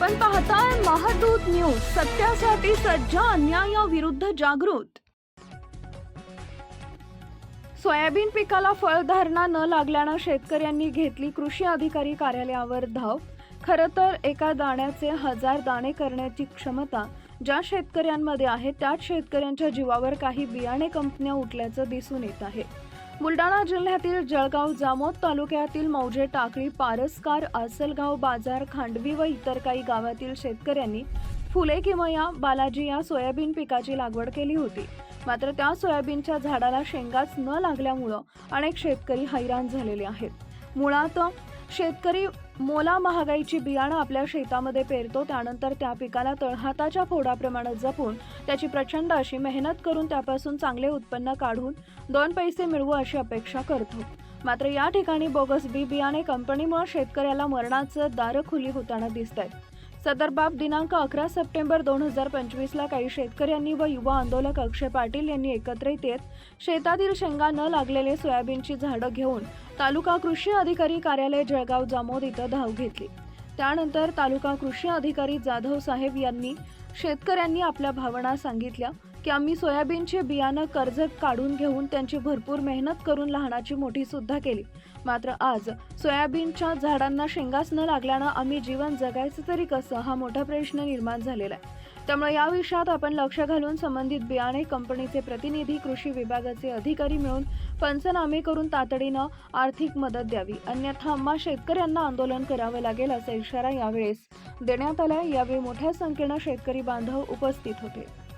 आपण पाहताय महादूत न्यूज सत्यासाठी सज्ज अन्यायाविरुद्ध जागृत. सोयाबीन पिकाला फळधारणा न लागल्यानं शेतकऱ्यांनी घेतली कृषी अधिकारी कार्यालयावर धाव. खरं तर एका दाण्याचे हजार दाणे करण्याची क्षमता ज्या शेतकऱ्यांमध्ये आहे त्याच शेतकऱ्यांच्या जीवावर काही बियाणे कंपन्या उठल्याचं दिसून येत आहे. बुलडाणा जिल्ह्यातील जळगाव जामोद तालुक्यातील मौजे टाकळी पारसकार आसलगाव बाजार खांडवी व इतर काही गावातील शेतकऱ्यांनी फुले किमया बालाजी या सोयाबीन पिकाची लागवड केली होती. मात्र त्या सोयाबीनच्या झाडाला शेंगाच न लागल्यामुळं अनेक शेतकरी हैराण झालेले आहेत. मुळात शेतकरी मोला महागाईची बियाणं आपल्या शेतामध्ये पेरतो त्यानंतर त्या पिकाला तळहाताच्या फोडाप्रमाणे जपून त्याची प्रचंड अशी मेहनत करून त्यापासून चांगले उत्पन्न काढून दोन पैसे मिळवू अशी अपेक्षा करतो. मात्र या ठिकाणी बोगस बी बियाणे कंपनीमुळे शेतकऱ्याला मरणाचं दार खुली होताना दिसत आहेत सदर बाब दिनांक अकरा सप्टेंबर दोन हजार पंचवीसला काही शेतकऱ्यांनी व युवा आंदोलक अक्षय पाटील यांनी एकत्रित येत शेतातील शेंगा न लागलेले सोयाबीनची झाडं घेऊन तालुका कृषी अधिकारी कार्यालय जळगाव जामोद इथं धाव घेतली. त्यानंतर तालुका कृषी अधिकारी जाधव साहेब यांनी शेतकऱ्यांनी आपल्या भावना सांगितल्या. की आम्ही सोयाबीनचे बियाणं कर्ज काढून घेऊन त्यांची भरपूर मेहनत करून लहानाची मोठी सुद्धा केली. मात्र आज सोयाबीनच्या झाडांना शेंगाच न लागल्यानं आम्ही जीवन जगायचं तरी कसं हा मोठा प्रश्न निर्माण झालेला आहे. त्यामुळे या विषयात आपण लक्ष घालून संबंधित बियाणे कंपनीचे प्रतिनिधी कृषी विभागाचे अधिकारी मिळून पंचनामे करून तातडीनं आर्थिक मदत द्यावी. अन्यथा आम्हा शेतकऱ्यांना आंदोलन करावं लागेल असा इशारा यावेळेस देण्यात आला यावेळी मोठ्या संख्येनं शेतकरी बांधव उपस्थित होते.